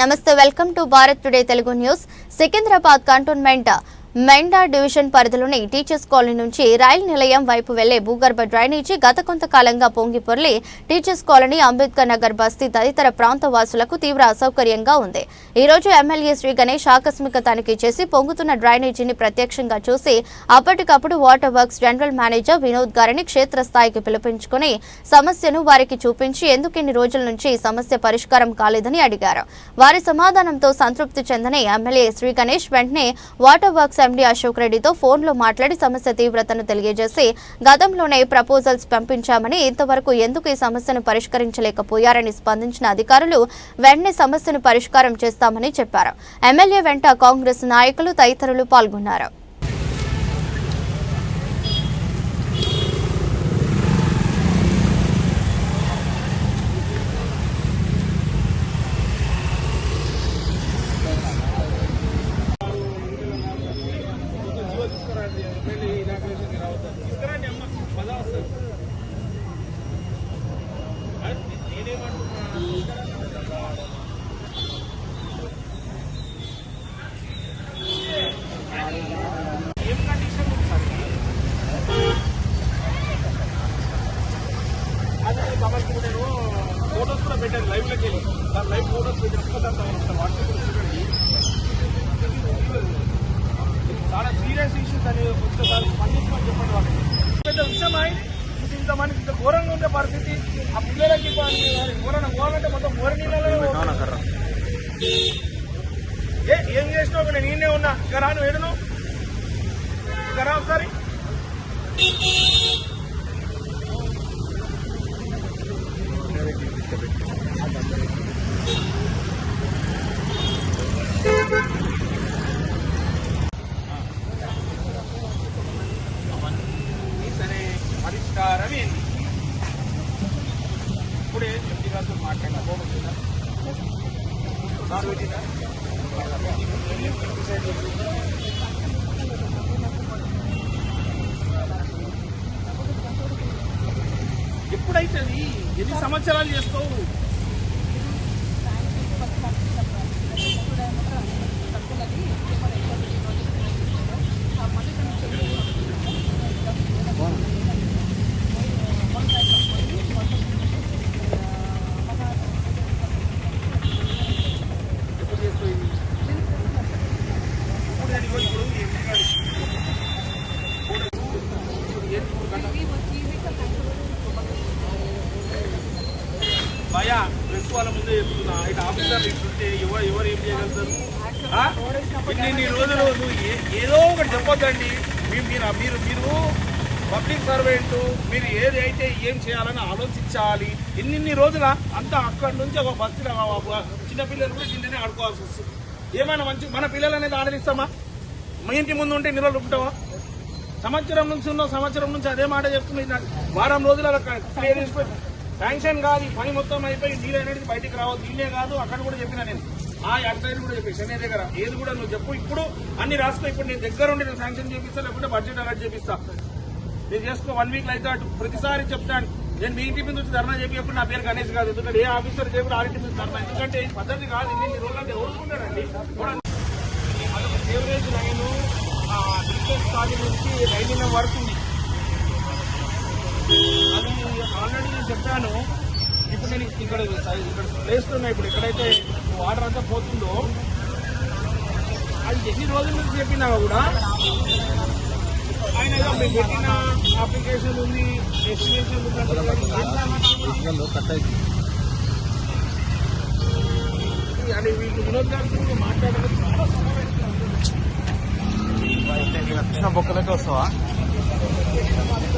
నమస్తే welcome to Bharat today Telugu news. Secunderabad cantonment Menda division పరిధిలోని teachers colony నుంచి రైలు నిలయం వైపు వెళ్ళే భూగర్భ డ్రైనేజీ గత కొంతకాలంగా పొంగి పొర్లి టీచర్స్ కాలనీ అంబేద్కర్ నగర్ బస్తీ తదితర ప్రాంత వాసులకు తీవ్ర అసౌకర్యంగా ఉంది. ఈ రోజు ఎమ్మెల్యే శ్రీ గణేష్ ఆకస్మిక తనిఖీ చేసి పొంగుతున్న డ్రైనేజీని ప్రత్యక్షంగా చూసి అప్పటికప్పుడు water works general manager Vinod garu క్షేత్రస్థాయికి పిలిపించుకుని సమస్యను వారికి చూపించి ఎందుకు ఇన్ని రోజుల నుంచి ఈ సమస్య పరిష్కారం కాలేదని అడిగారు. వారి సమాధానంతో సంతృప్తి చెందని ఎమ్మెల్యే శ్రీ గణేష్ వెంటనే వాటర్ వర్క్స్ ఎండీ అశోక్ రెడ్డితో ఫోన్లో మాట్లాడి సమస్య తీవ్రతను తెలియజేసి గతంలోనే ప్రపోజల్స్ పంపించామని ఇంతవరకు ఎందుకు ఈ సమస్యను పరిష్కరించలేకపోయారని స్పందించిన అధికారులు వెంటనే సమస్యను పరిష్కారం చేస్తామని చెప్పారు. ఎమ్మెల్యే వెంట కాంగ్రెస్ నాయకులు తదితరులు పాల్గొన్నారు. కమర్కి నేను ఫోటోస్ కూడా పెట్టాను లైవ్లోకి వెళ్ళి. దాని లైవ్ ఫోటోస్ పెట్టి ఒక్కసారి వాట్సాప్ చాలా సీరియస్ ఇష్యూస్ అని ఒక్కసారి స్పందించమని చెప్పండి వాళ్ళకి. పెద్ద విషయం ఆయన. ఇది ఇంత ఘోరంగా ఉండే పరిస్థితి. ఆ పిల్లలకి ఘోరణ ఘోరంటే మొత్తం ఘోర నీళ్ళలో ఏ ఏం చేసినావు? నేను నేనే ఉన్నా. ఇక రాను ఏడును ఇక రా ఒకసారి. ఎప్పుడైతే గారితో ఎన్ని సంవత్సరాలు చేస్తావు ఎప్పుడు చేస్తావు ఇది? ఇప్పుడు నేను ఇగో ఇప్పుడు ఈ ఎంపీ గారికి ఇప్పుడు ఏంటి ఇప్పుడు గంట? భయ ప్రభుత్వాల ముందే చెప్తున్నా. ఇటు ఆఫీసర్లు ఇట్లుంటే ఎవరు ఎవరు ఏం చేయగలుగుతారు? ఇన్ని రోజులు నువ్వు ఏ- ఏదో ఒకటి చెప్పొద్దండి. మీరు మీరు మీరు పబ్లిక్ సర్వెంట్ మీరు ఏది అయితే ఏం చేయాలని ఆలోచించాలి. ఇన్నిన్ని రోజుల అంతా అక్కడి నుంచి ఒక బస్సులో చిన్నపిల్లలు కూడా దీంట్లోనే ఆడుకోవాల్సి వస్తుంది. ఏమైనా మంచి మన పిల్లలు అనేది మా మీ ఇంటి ముందు ఉంటే నిలవలు ఉంటావా? సంవత్సరం నుంచి ఉన్న సంవత్సరం నుంచి అదే మాట చెప్తుంది వారం రోజులు అలా క్లియర్ శాంక్షన్ కాదు ఈ పని మొత్తం అయిపోయి నీళ్ళు అనేది బయటికి రావద్దు. దీన్నే కాదు అక్కడ కూడా చెప్పిన నేను. ఆ అటు కూడా చెప్పి చెన్నై దగ్గర. ఏది కూడా నువ్వు చెప్పు. ఇప్పుడు అన్ని రాసుకో ఇప్పుడు నేను దగ్గర ఉండి నేను శాంక్షన్ చేపిస్తా లేకుంటే బడ్జెట్ అలాట్ చేపిస్తా. నేను చేసుకో వన్ వీక్ అయితే అటు. ప్రతిసారి చెప్తాను. నేను మీ ఇంటి మీద వచ్చి ధర్నా చెప్పి ఎప్పుడు నా పేరు గణేష్ కాదు. ఎందుకంటే ఏ ఆఫీసర్ చెప్పి ఆ ఇంటి మీద ధర్నా. ఎందుకంటే ఈ పద్ధతి కాదు. ఇన్ని రోజులు అంటే ఎవరుకుంటారండి అదొక సేవరేజ్ లైన్ బిజినెస్ కాలేజ్ నుంచి రైలిన వరకు ఉంది. అది ఆల్రెడీ నేను చెప్పాను. ఇప్పుడు నేను ఇక్కడ ఇక్కడ ప్లేస్ ఉన్నాయి ఇప్పుడు ఎక్కడైతే వాటర్ అంతా పోతుందో అది ఎన్ని రోజుల నుంచి చెప్పినా కూడా ఆయన పెట్టిన అప్లికేషన్ ఉంది ఎస్టిమేషన్ ఉంది అని వీళ్ళు వినోద్ గారితో మాట్లాడడం చాలా సమయం బొక్కలకి వస్తావా?